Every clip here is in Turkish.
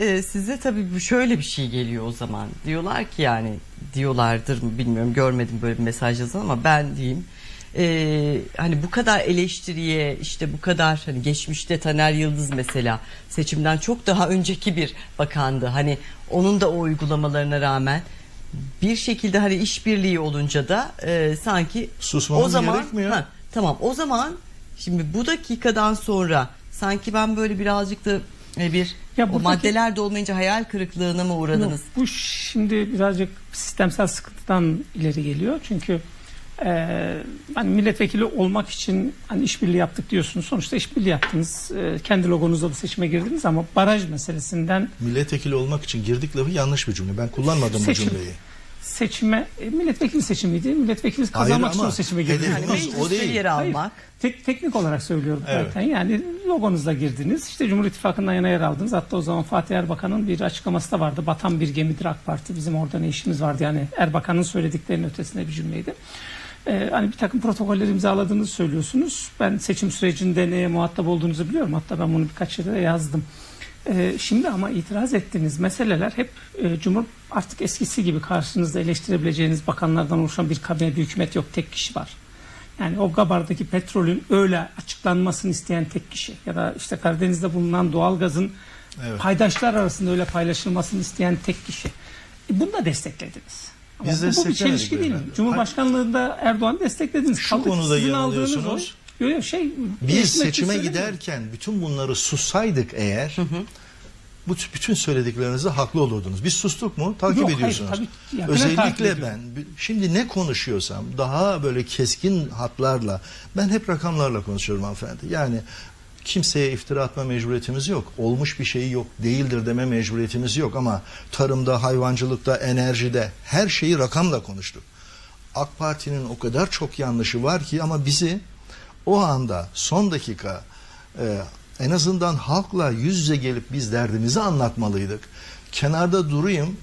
e, size tabii şöyle bir şey geliyor o zaman. Diyorlar ki yani diyorlardır mı bilmiyorum görmedim böyle bir mesaj yazan ama ben diyeyim. e, hani bu kadar eleştiriye işte bu kadar hani geçmişte Taner Yıldız mesela seçimden çok daha önceki bir bakandı. Hani onun da o uygulamalarına rağmen bir şekilde hani işbirliği olunca da e, sanki Susmamız o zaman gerekmiyor. Ha, tamam o zaman şimdi bu dakikadan sonra sanki ben böyle birazcık da e, bir Ya o buradaki- maddeler de olmayınca hayal kırıklığına mı uğradınız? Yok, bu şimdi birazcık sistemsel sıkıntıdan ileri geliyor. Çünkü e, hani milletvekili olmak için hani işbirliği yaptık diyorsunuz. Sonuçta işbirliği yaptınız. E, kendi logonuzla da seçime girdiniz ama baraj meselesinden Milletvekili olmak için girdik lafı yanlış bir cümle. Ben kullanmadım bu Seçim. cümleyi. Seçime e, milletvekili seçimiydi. Milletvekili Hayır kazanmak için o seçime hedefimiz Yani Yalnız o mecliste değil. yer Hayır, almak. tek, teknik olarak söylüyorum Evet. zaten. Yani logonuzla girdiniz. İşte Cumhur İttifakı'ndan yana yer aldınız. Hatta o zaman Fatih Erbakan'ın bir açıklaması da vardı. Batan bir gemidir AK Parti. Bizim orada ne işimiz vardı. Yani Erbakan'ın söylediklerinin ötesinde bir cümleydi. Ee, hani bir takım protokoller imzaladığınızı söylüyorsunuz. Ben seçim sürecinde neye muhatap olduğunuzu biliyorum. Hatta ben bunu birkaç yere de yazdım. Ee, şimdi ama itiraz ettiğiniz meseleler hep e, Cumhur artık eskisi gibi karşınızda eleştirebileceğiniz bakanlardan oluşan bir kabine bir hükümet yok. Tek kişi var. Yani o Gabar'daki petrolün öyle açıklanmasını isteyen tek kişi ya da işte Karadeniz'de bulunan doğalgazın Evet. paydaşlar arasında öyle paylaşılmasını isteyen tek kişi. E, bunu da desteklediniz. Ama Biz bu, bu bir çelişki değil mi? Cumhurbaşkanlığında Erdoğan desteklediniz. Şu Kaldı konuda yanılıyorsunuz. Yok, yok, şey, Biz seçime giderken bütün bunları sussaydık eğer bu t- bütün söylediklerinizde haklı olurdunuz. Biz sustuk mu? Takip Yok, hayır, ediyorsunuz. tabii, yakinen takip Özellikle ben şimdi ne konuşuyorsam daha böyle keskin hatlarla ben hep rakamlarla konuşuyorum hanımefendi. Yani kimseye iftira atma mecburiyetimiz yok. Olmuş bir şeyi yok, değildir deme mecburiyetimiz yok ama tarımda, hayvancılıkta, enerjide her şeyi rakamla konuştuk. AK Parti'nin o kadar çok yanlışı var ki ama bizi o anda son dakika e, en azından halkla yüz yüze gelip biz derdimizi anlatmalıydık. Kenarda durayım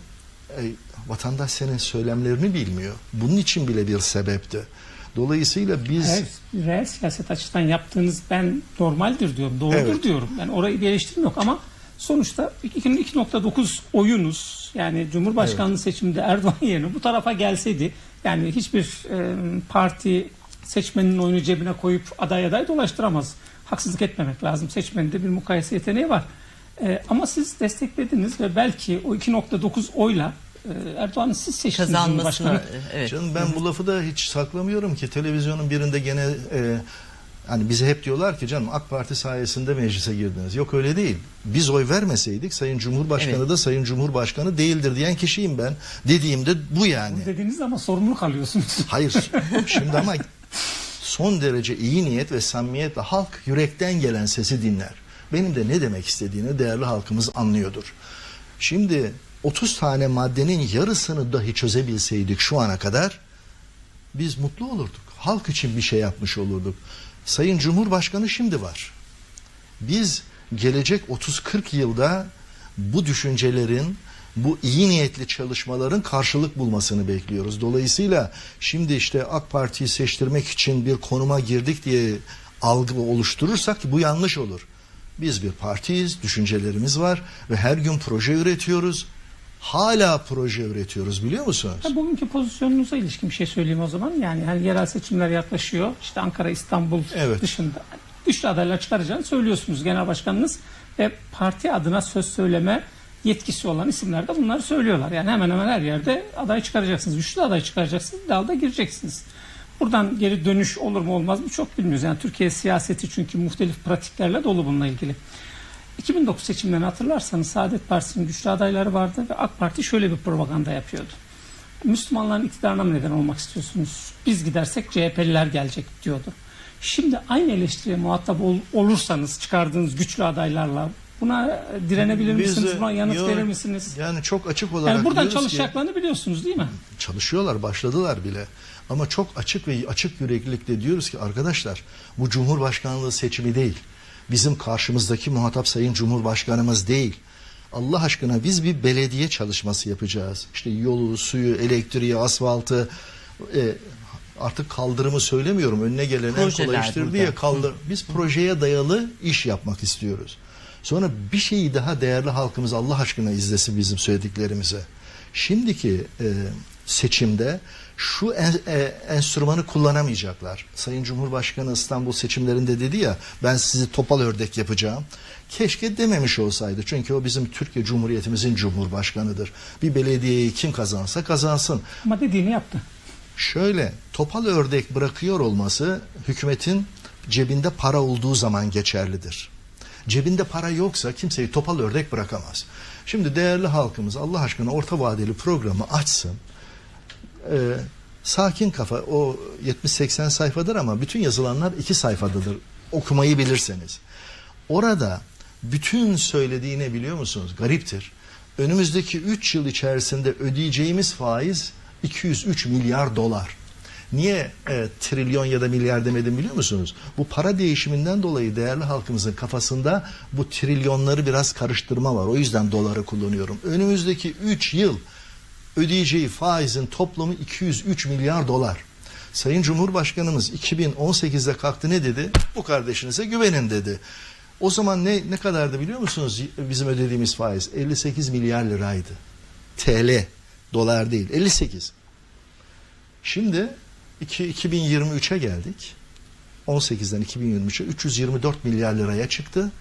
e, vatandaş senin söylemlerini bilmiyor. Bunun için bile bir sebepti. Dolayısıyla biz Hayır, reel siyaset açıdan yaptığınız ben normaldir diyorum, doğrudur Evet. diyorum. Yani orayı bir eleştirim yok ama sonuçta 2.9 oyunuz yani Cumhurbaşkanlığı seçiminde Erdoğan yerine bu tarafa gelseydi yani hiçbir e, parti seçmenin oyunu cebine koyup aday aday dolaştıramaz. Haksızlık etmemek lazım. Seçmenin de bir mukayese yeteneği var. E, ama siz desteklediniz ve belki o 2.9 oyla e, Erdoğan'ı siz seçtiniz Cumhurbaşkanı. evet. Canım ben bu lafı da hiç saklamıyorum ki televizyonun birinde gene e, hani bize hep diyorlar ki canım AK Parti sayesinde meclise girdiniz. Yok öyle değil. Biz oy vermeseydik Sayın Cumhurbaşkanı Evet. da Sayın Cumhurbaşkanı değildir diyen kişiyim ben. Dediğimde bu yani. Dediğiniz ama sorumluluk alıyorsunuz. Hayır. Şimdi ama son derece iyi niyet ve samimiyetle halk yürekten gelen sesi dinler. Benim de ne demek istediğini değerli halkımız anlıyordur. Şimdi 30 tane maddenin yarısını dahi çözebilseydik şu ana kadar biz mutlu olurduk. Halk için bir şey yapmış olurduk. Sayın Cumhurbaşkanı şimdi var. Biz gelecek 30-40 yılda bu düşüncelerin, bu iyi niyetli çalışmaların karşılık bulmasını bekliyoruz. Dolayısıyla şimdi işte AK Parti'yi seçtirmek için bir konuma girdik diye algı oluşturursak bu yanlış olur. Biz bir partiyiz, düşüncelerimiz var ve her gün proje üretiyoruz. Hala proje üretiyoruz biliyor musunuz? Ha, bugünkü pozisyonunuza ilişkin bir şey söyleyeyim o zaman. Yani hani yerel seçimler yaklaşıyor. İşte Ankara, İstanbul Evet. dışında güçlü adaylar çıkaracağını söylüyorsunuz genel başkanınız. Ve parti adına söz söyleme yetkisi olan isimler de bunları söylüyorlar. Yani hemen hemen her yerde aday çıkaracaksınız. Güçlü aday çıkaracaksınız. Dalda gireceksiniz. Buradan geri dönüş olur mu olmaz mı çok bilmiyoruz. Yani Türkiye siyaseti çünkü muhtelif pratiklerle dolu bununla ilgili. 2009 seçimlerini hatırlarsanız Saadet Partisi'nin güçlü adayları vardı ve AK Parti şöyle bir propaganda yapıyordu. Müslümanların iktidarına mı neden olmak istiyorsunuz? Biz gidersek CHP'liler gelecek diyordu. Şimdi aynı eleştiriye muhatap ol- olursanız çıkardığınız güçlü adaylarla buna direnebilir Biz misiniz? Buna yanıt Yok, verir misiniz? Yani çok açık olarak Yani buradan diyoruz ki- çalışacaklarını biliyorsunuz değil mi? çalışıyorlar, başladılar bile. Ama çok açık ve açık yüreklilikle diyoruz ki arkadaşlar bu Cumhurbaşkanlığı seçimi değil. Bizim karşımızdaki muhatap Sayın Cumhurbaşkanımız değil. Allah aşkına biz bir belediye çalışması yapacağız. İşte yolu, suyu, elektriği, asfaltı e, artık kaldırımı söylemiyorum. Önüne gelen en Projeler kolay iştir burada. diye kaldır. Biz projeye dayalı iş yapmak istiyoruz. Sonra bir şeyi daha değerli halkımız Allah aşkına izlesin bizim söylediklerimizi. Şimdiki e, seçimde şu en, e, enstrümanı kullanamayacaklar. Sayın Cumhurbaşkanı İstanbul seçimlerinde dedi ya ben sizi topal ördek yapacağım. Keşke dememiş olsaydı. Çünkü o bizim Türkiye Cumhuriyetimizin cumhurbaşkanıdır. Bir belediyeyi kim kazansa kazansın. Ama dediğini yaptı. Şöyle topal ördek bırakıyor olması hükümetin cebinde para olduğu zaman geçerlidir. Cebinde para yoksa kimseyi topal ördek bırakamaz. Şimdi değerli halkımız Allah aşkına orta vadeli programı açsın. Ee, sakin kafa o 70-80 sayfadır ama bütün yazılanlar iki sayfadadır. Okumayı bilirseniz. Orada bütün söylediğini biliyor musunuz? Gariptir. Önümüzdeki 3 yıl içerisinde ödeyeceğimiz faiz 203 milyar dolar. Niye e, trilyon ya da milyar demedim biliyor musunuz? Bu para değişiminden dolayı değerli halkımızın kafasında bu trilyonları biraz karıştırma var. O yüzden doları kullanıyorum. Önümüzdeki 3 yıl ödeyeceği faizin toplamı 203 milyar dolar. Sayın Cumhurbaşkanımız 2018'de kalktı ne dedi? Bu kardeşinize güvenin dedi. O zaman ne ne kadardı biliyor musunuz bizim ödediğimiz faiz? 58 milyar liraydı. TL, dolar değil. 58. Şimdi 2023'e geldik. 18'den 2023'e 324 milyar liraya çıktı.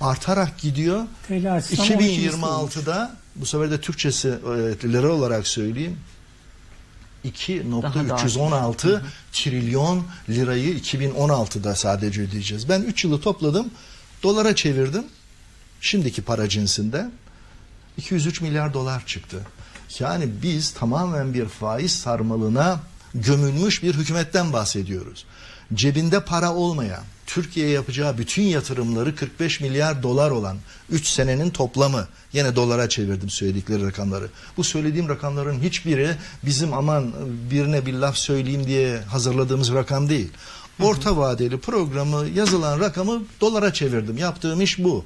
Artarak gidiyor. TL açısından 12 misli olmuş. 2026'da bu sefer de Türkçesi e, lira olarak söyleyeyim. 2.316 trilyon lirayı 2016'da sadece ödeyeceğiz. Ben 3 yılı topladım, dolara çevirdim. Şimdiki para cinsinde 203 milyar dolar çıktı. Yani biz tamamen bir faiz sarmalına gömülmüş bir hükümetten bahsediyoruz. Cebinde para olmayan, Türkiye'ye yapacağı bütün yatırımları 45 milyar dolar olan 3 senenin toplamı. Yine dolara çevirdim söyledikleri rakamları. Bu söylediğim rakamların hiçbiri bizim aman birine bir laf söyleyeyim diye hazırladığımız rakam değil. Orta vadeli programı yazılan rakamı dolara çevirdim. Yaptığım iş bu.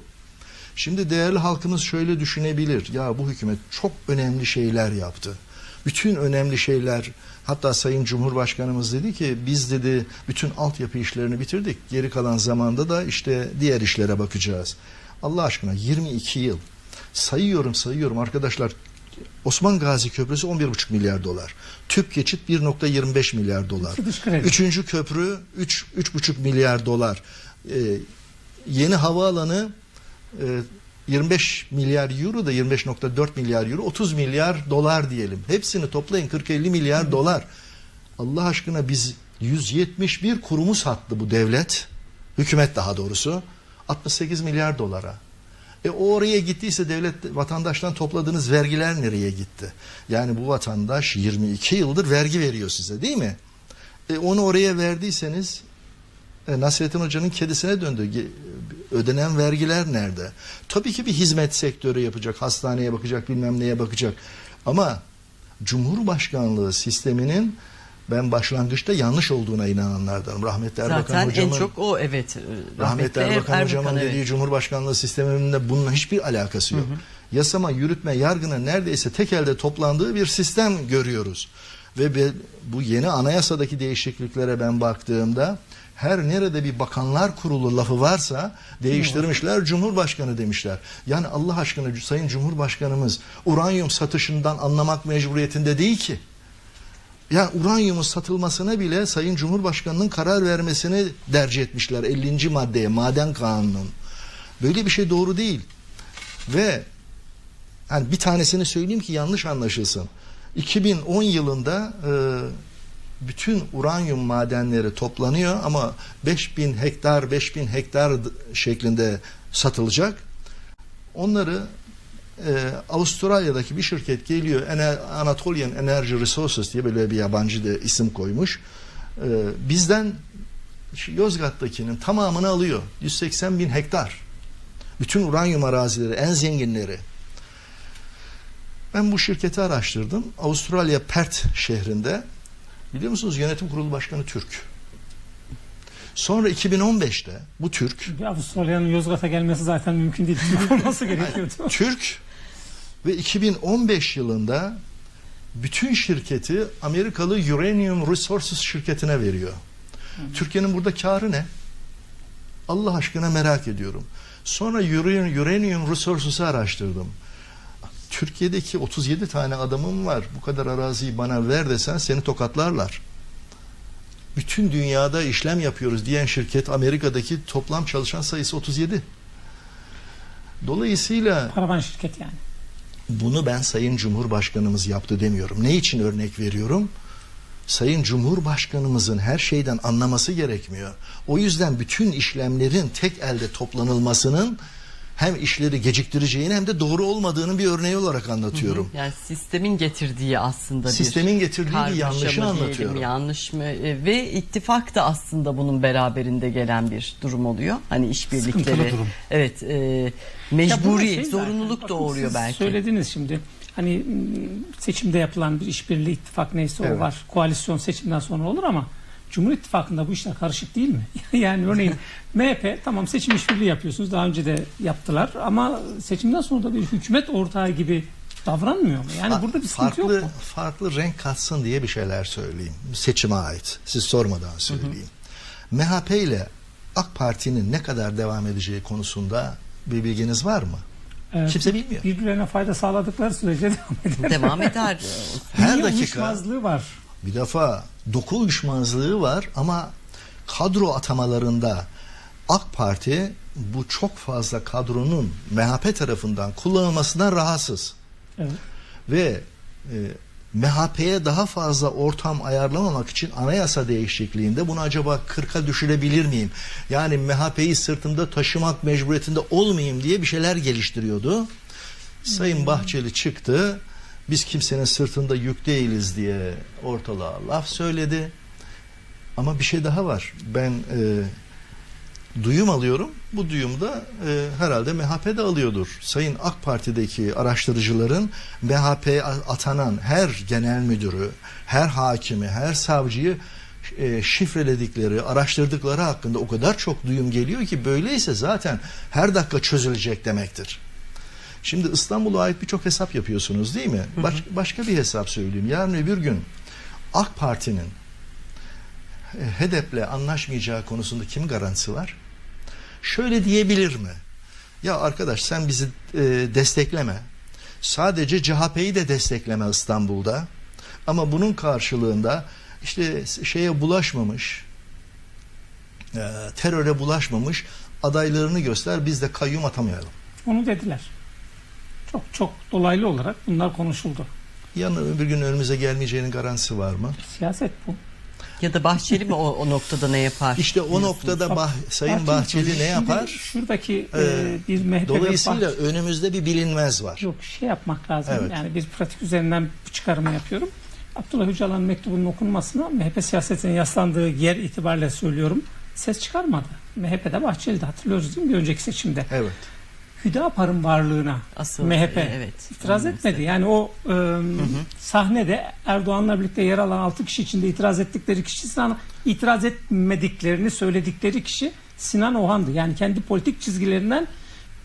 Şimdi değerli halkımız şöyle düşünebilir. Ya bu hükümet çok önemli şeyler yaptı. Bütün önemli şeyler hatta Sayın Cumhurbaşkanımız dedi ki biz dedi bütün altyapı işlerini bitirdik. Geri kalan zamanda da işte diğer işlere bakacağız. Allah aşkına 22 yıl sayıyorum sayıyorum arkadaşlar Osman Gazi Köprüsü 11,5 milyar dolar. Tüp geçit 1.25 milyar dolar. Üçüncü köprü 3 3,5 milyar dolar. Ee, yeni havaalanı e, 25 milyar euro da 25.4 milyar euro 30 milyar dolar diyelim. Hepsini toplayın 40-50 milyar dolar. Allah aşkına biz 171 kurumu sattı bu devlet. Hükümet daha doğrusu. 68 milyar dolara. E oraya gittiyse devlet vatandaştan topladığınız vergiler nereye gitti? Yani bu vatandaş 22 yıldır vergi veriyor size değil mi? E onu oraya verdiyseniz e, Nasrettin Hoca'nın kedisine döndü. Ödenen vergiler nerede? Tabii ki bir hizmet sektörü yapacak, hastaneye bakacak, bilmem neye bakacak. Ama Cumhurbaşkanlığı sisteminin ben başlangıçta yanlış olduğuna inananlardanım. Rahmetli Erbakan Zaten hocamın en çok o evet. e, Rahmetli Er- Erbakan hocamın evet. dediği Cumhurbaşkanlığı sisteminde bununla hiçbir alakası yok. Yasama, yürütme, yargının neredeyse tek elde toplandığı bir sistem görüyoruz. Ve bu yeni anayasadaki değişikliklere ben baktığımda her nerede bir bakanlar kurulu lafı varsa değiştirmişler Cumhurbaşkanı demişler. Yani Allah aşkına Sayın Cumhurbaşkanımız uranyum satışından anlamak mecburiyetinde değil ki. Ya uranyumun satılmasına bile Sayın Cumhurbaşkanı'nın karar vermesini dercih etmişler 50. maddeye maden kanunun. Böyle bir şey doğru değil. Ve yani bir tanesini söyleyeyim ki yanlış anlaşılsın. 2010 yılında e, bütün uranyum madenleri toplanıyor ama 5000 hektar 5000 hektar şeklinde satılacak. Onları e, Avustralya'daki bir şirket geliyor Anatolian Energy Resources diye böyle bir yabancı da isim koymuş. E, bizden Yozgat'takinin tamamını alıyor. 180 bin hektar. Bütün uranyum arazileri en zenginleri. Ben bu şirketi araştırdım. Avustralya Perth şehrinde biliyor musunuz yönetim kurulu başkanı Türk. Sonra 2015'te bu Türk Avustralya'nın Yozgat'a gelmesi zaten mümkün değil. Türk olması gerekiyordu. Türk ve 2015 yılında bütün şirketi Amerikalı Uranium Resources şirketine veriyor. Türkiye'nin burada karı ne? Allah aşkına merak ediyorum. Sonra uranium resources'ı araştırdım. Türkiye'deki 37 tane adamım var. Bu kadar araziyi bana ver desen seni tokatlarlar. Bütün dünyada işlem yapıyoruz diyen şirket Amerika'daki toplam çalışan sayısı 37. Dolayısıyla Paravan şirket yani. bunu ben Sayın Cumhurbaşkanımız yaptı demiyorum. Ne için örnek veriyorum? Sayın Cumhurbaşkanımızın her şeyden anlaması gerekmiyor. O yüzden bütün işlemlerin tek elde toplanılmasının hem işleri geciktireceğini hem de doğru olmadığının bir örneği olarak anlatıyorum. Yani sistemin getirdiği aslında bir Sistemin getirdiği bir yanlışı mı diyelim, anlatıyorum. yanlış mı E, ve ittifak da aslında bunun beraberinde gelen bir durum oluyor. Hani işbirlikleri. Evet, e, mecburi, şey zaten, zorunluluk bakın doğuruyor siz belki. Söylediniz şimdi. Hani seçimde yapılan bir işbirliği ittifak neyse Evet. o var. Koalisyon seçimden sonra olur ama Cumhur İttifakı'nda bu işler karışık değil mi? yani örneğin MHP tamam seçim işbirliği yapıyorsunuz. Daha önce de yaptılar ama seçimden sonra da bir hükümet ortağı gibi davranmıyor mu? Yani Fa- burada bir sıkıntı farklı, yok mu? Farklı renk katsın diye bir şeyler söyleyeyim. Seçime ait. Siz sormadan söyleyeyim. MHP ile AK Parti'nin ne kadar devam edeceği konusunda bir bilginiz var mı? Evet. Kimse bilmiyor. Birbirlerine fayda sağladıkları sürece devam eder. Devam eder. Her Niye dakika uyuşmazlığı var. Bir defa doku uyuşmazlığı var ama kadro atamalarında AK Parti bu çok fazla kadronun MHP tarafından kullanılmasından rahatsız. Evet. ve e, MHP'ye daha fazla ortam ayarlamamak için anayasa değişikliğinde bunu acaba 40'a düşürebilir miyim? Yani MHP'yi sırtımda taşımak mecburiyetinde olmayayım diye bir şeyler geliştiriyordu. Sayın Bahçeli çıktı. Biz kimsenin sırtında yük değiliz diye ortalığa laf söyledi. Ama bir şey daha var. Ben e, duyum alıyorum. Bu duyumda e, herhalde MHP de alıyordur. Sayın AK Parti'deki araştırıcıların MHP'ye atanan her genel müdürü, her hakimi, her savcıyı e, şifreledikleri, araştırdıkları hakkında o kadar çok duyum geliyor ki böyleyse zaten her dakika çözülecek demektir. Şimdi İstanbul'a ait birçok hesap yapıyorsunuz değil mi? Baş- başka bir hesap söyleyeyim. Yarın öbür gün AK Parti'nin HEDEP'le anlaşmayacağı konusunda kim garantisi var? Şöyle diyebilir mi? Ya arkadaş sen bizi e, destekleme. Sadece CHP'yi de destekleme İstanbul'da. Ama bunun karşılığında işte şeye bulaşmamış, e, teröre bulaşmamış adaylarını göster biz de kayyum atamayalım. Onu dediler. Çok çok dolaylı olarak bunlar konuşuldu. Yarın öbür gün önümüze gelmeyeceğinin garantisi var mı? Siyaset bu. Ya da Bahçeli mi o, o noktada ne yapar? İşte o noktada bah- Sayın Bahçeli ne Şimdi yapar? Şuradaki e, Ee, bir MHP Dolayısıyla ve önümüzde bir bilinmez var. Yok şey yapmak lazım. Evet. Yani bir pratik üzerinden bir çıkarımı yapıyorum. Abdullah Öcalan'ın mektubunun okunmasına MHP siyasetinin yaslandığı yer itibariyle söylüyorum. Ses çıkarmadı. MHP'de Bahçeli'de hatırlıyoruz değil mi bir önceki seçimde? Evet. Hüdapar'ın varlığına Asıl, MHP e, evet. itiraz etmedi. Yani o e, sahnede Erdoğan'la birlikte yer alan 6 kişi içinde itiraz ettikleri kişi Sinan itiraz etmediklerini söyledikleri kişi Sinan Ohan'dı. Yani kendi politik çizgilerinden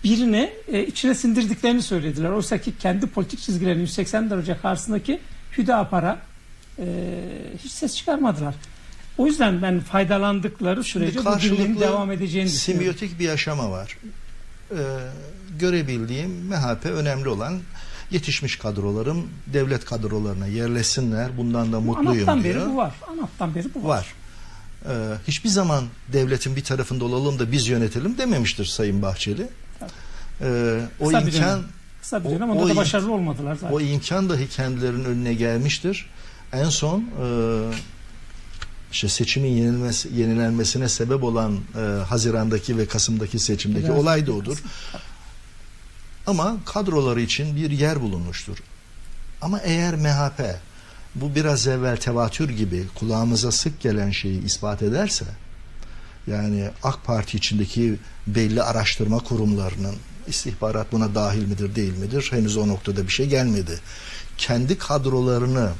birini e, içine sindirdiklerini söylediler. Oysa ki kendi politik çizgilerinin 180 derece karşısındaki Hüdapar'a e, hiç ses çıkarmadılar. O yüzden ben faydalandıkları sürece bu devam edeceğini düşünüyorum. simbiyotik bir aşama var. Ee, görebildiğim MHP önemli olan yetişmiş kadrolarım devlet kadrolarına yerleşsinler. Bundan da mutluyum Anaptan diyor. beri bu var. Anaptan beri bu var. Var. Ee, hiçbir zaman devletin bir tarafında olalım da biz yönetelim dememiştir Sayın Bahçeli. Ee, o Kısa imkan dönem. Kısa bir o- dönem o onda da im- başarılı olmadılar zaten. o imkan dahi kendilerinin önüne gelmiştir. En son e, işte seçimin yenilmesi, yenilenmesine sebep olan e, Haziran'daki ve Kasım'daki seçimdeki Biraz- olay da odur. Ama kadroları için bir yer bulunmuştur. Ama eğer MHP bu biraz evvel tevatür gibi kulağımıza sık gelen şeyi ispat ederse yani AK Parti içindeki belli araştırma kurumlarının istihbarat buna dahil midir değil midir henüz o noktada bir şey gelmedi. Kendi kadrolarını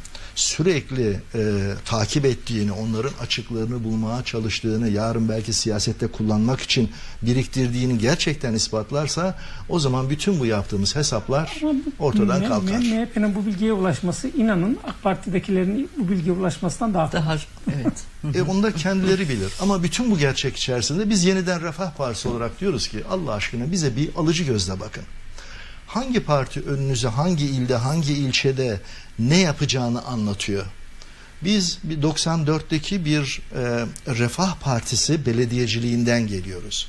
sürekli e, takip ettiğini, onların açıklarını bulmaya çalıştığını, yarın belki siyasette kullanmak için biriktirdiğini gerçekten ispatlarsa o zaman bütün bu yaptığımız hesaplar bu- ortadan kalkar. MHP'nin bu bilgiye ulaşması inanın AK Parti'dekilerin bu bilgiye ulaşmasından daha Daha evet. E onu da kendileri bilir. Ama bütün bu gerçek içerisinde biz yeniden Refah Partisi olarak diyoruz ki Allah aşkına bize bir alıcı gözle bakın. Hangi parti önünüze hangi ilde hangi ilçede ne yapacağını anlatıyor. Biz bir 94'teki bir e, Refah Partisi belediyeciliğinden geliyoruz.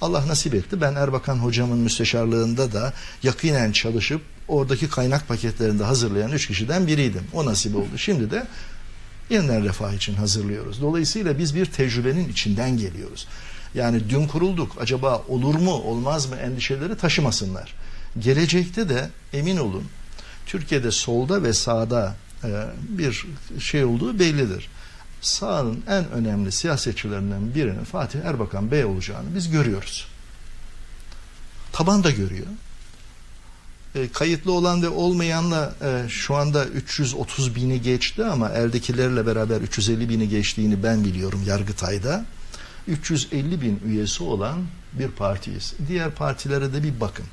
Allah nasip etti. Ben Erbakan hocamın müsteşarlığında da yakinen çalışıp oradaki kaynak paketlerini de hazırlayan üç kişiden biriydim. O nasip oldu. Şimdi de yeniden refah için hazırlıyoruz. Dolayısıyla biz bir tecrübenin içinden geliyoruz. Yani dün kurulduk. Acaba olur mu olmaz mı endişeleri taşımasınlar. Gelecekte de emin olun Türkiye'de solda ve sağda e, bir şey olduğu bellidir. Sağın en önemli siyasetçilerinden birinin Fatih Erbakan Bey olacağını biz görüyoruz. Taban da görüyor. E, kayıtlı olan ve olmayanla e, şu anda 330 bini geçti ama eldekilerle beraber 350 bini geçtiğini ben biliyorum Yargıtay'da. 350 bin üyesi olan bir partiyiz. Diğer partilere de bir bakın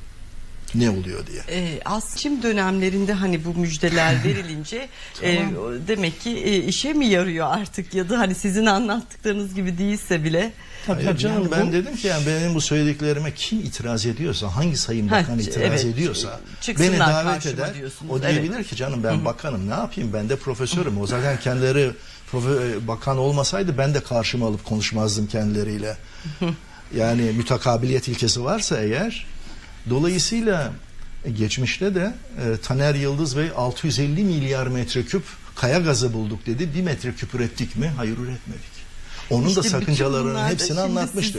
ne oluyor diye. E, az dönemlerinde hani bu müjdeler verilince e, o- demek ki e, işe mi yarıyor artık ya da hani sizin anlattıklarınız gibi değilse bile Tabii, Hayır canım yani ben bu- dedim ki yani benim bu söylediklerime kim itiraz ediyorsa hangi sayın Ha, bakan itiraz evet, ediyorsa çıksınlar beni davet eder. O diyebilir ki canım ben bakanım ne yapayım ben de profesörüm. O zaten kendileri profe- e, bakan olmasaydı ben de karşıma alıp konuşmazdım kendileriyle. Yani mütakabiliyet ilkesi varsa eğer dolayısıyla e, geçmişte de e, Taner Yıldız Bey 650 milyar metreküp kaya gazı bulduk dedi. Bir metreküp ürettik mi? Hayır üretmedik. Onun İşte da sakıncalarının hepsini anlatmıştık.